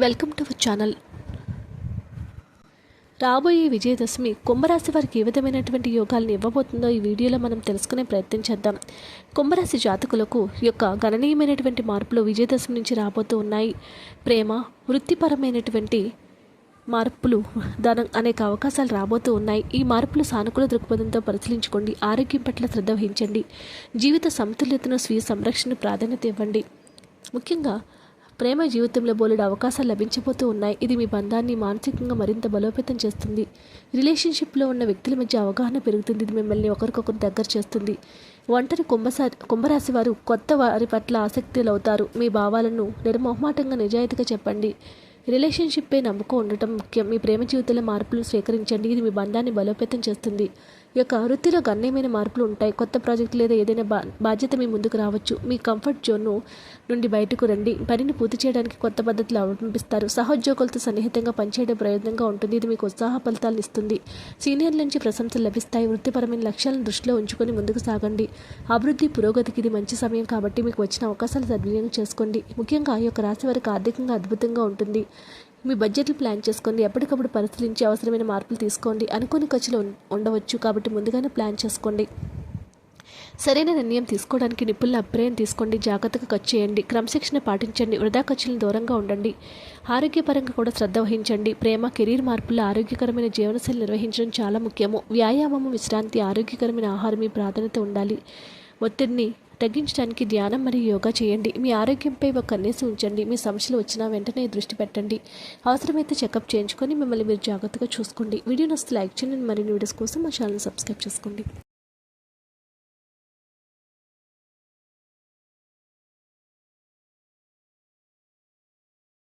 Welcome to our channel. రాబోయే విజయదశమి కుంభరాశి వారికి ఏ విధమైనటువంటి యోగాలను ఇవ్వబోతుందో ఈ వీడియోలో మనం తెలుసుకునే ప్రయత్నం చేద్దాం. కుంభరాశి జాతకులకు యొక్క గణనీయమైనటువంటి మార్పులు విజయదశమి నుంచి రాబోతూ ఉన్నాయి. ప్రేమ వృత్తిపరమైనటువంటి మార్పులు ధనం అనేక అవకాశాలు రాబోతూ ఉన్నాయి. ఈ మార్పులు సానుకూల దృక్పథంతో పరిశీలించుకోండి. ఆరోగ్యం పట్ల శ్రద్ధ వహించండి. జీవిత సమతుల్యతను స్వీయ సంరక్షణ ప్రాధాన్యత ఇవ్వండి. ముఖ్యంగా ప్రేమ జీవితంలో బోలెడు అవకాశాలు లభించబోతూ ఉన్నాయి. ఇది మీ బంధాన్ని మానసికంగా మరింత బలోపేతం చేస్తుంది. రిలేషన్షిప్లో ఉన్న వ్యక్తుల మధ్య అవగాహన పెరుగుతుంది. ఇది మిమ్మల్ని ఒకరికొకరు దగ్గర చేస్తుంది. ఒంటరి కుంభసా కుంభరాశి వారు కొత్త వారి పట్ల ఆసక్తులు అవుతారు మీ భావాలను నిర్మోహమాటంగా నిజాయితీగా చెప్పండి. రిలేషన్షిప్పే నమ్మకం ఉండటం ముఖ్యం. మీ ప్రేమ జీవితంలో మార్పులు స్వీకరించండి. ఇది మీ బంధాన్ని బలోపేతం చేస్తుంది. యొక్క వృత్తిలో గణనీయమైన మార్పులు ఉంటాయి. కొత్త ప్రాజెక్ట్ లేదా ఏదైనా బా బాధ్యత మీ ముందుకు రావచ్చు. మీ కంఫర్ట్ జోన్ను నుండి బయటకు రండి. పనిని పూర్తి చేయడానికి కొత్త పద్ధతులు అవలంబిస్తారు. సహోద్యోగులతో సన్నిహితంగా పనిచేయడం ప్రయోజనంగా ఉంటుంది. ఇది మీకు ఉత్సాహ ఫలితాలను ఇస్తుంది. సీనియర్ల నుంచి ప్రశంసలు లభిస్తాయి. వృత్తిపరమైన లక్ష్యాలను దృష్టిలో ఉంచుకొని ముందుకు సాగండి. అభివృద్ధి పురోగతికి ఇది మంచి సమయం కాబట్టి మీకు వచ్చిన అవకాశాలు సద్వినియోగం చేసుకోండి. ముఖ్యంగా ఈ యొక్క రాశి వారికి ఆర్థికంగా అద్భుతంగా ఉంటుంది. మీ బడ్జెట్లు ప్లాన్ చేసుకోండి. ఎప్పటికప్పుడు పరిశీలించి అవసరమైన మార్పులు తీసుకోండి. అనుకోని ఖర్చులు ఉండవచ్చు కాబట్టి ముందుగానే ప్లాన్ చేసుకోండి. సరైన నిర్ణయం తీసుకోవడానికి నిపుణుల అభిప్రాయం తీసుకోండి. జాగ్రత్తగా ఖర్చు చేయండి. క్రమశిక్షణ పాటించండి. వృధా ఖర్చులను దూరంగా ఉండండి. ఆరోగ్యపరంగా కూడా శ్రద్ధ వహించండి. ప్రేమ కెరీర్ మార్పుల్లో ఆరోగ్యకరమైన జీవనశైలి నిర్వహించడం చాలా ముఖ్యము. వ్యాయామము విశ్రాంతి ఆరోగ్యకరమైన ఆహారం మీ ప్రాధాన్యత ఉండాలి. ఒత్తిడిని తగ్గించడానికి ధ్యానం మరియు యోగా చేయండి. మీ ఆరోగ్యంపై ఒక కన్నేసి ఉంచండి. మీ సమస్యలు వచ్చినా వెంటనే దృష్టి పెట్టండి. అవసరమైతే చెకప్ చేయించుకొని మిమ్మల్ని మీరు జాగ్రత్తగా చూసుకోండి. వీడియో నస్తే లైక్ చేయండి. మరిన్ని వీడియోస్ కోసం మా ఛానల్ సబ్స్క్రైబ్ చేసుకోండి.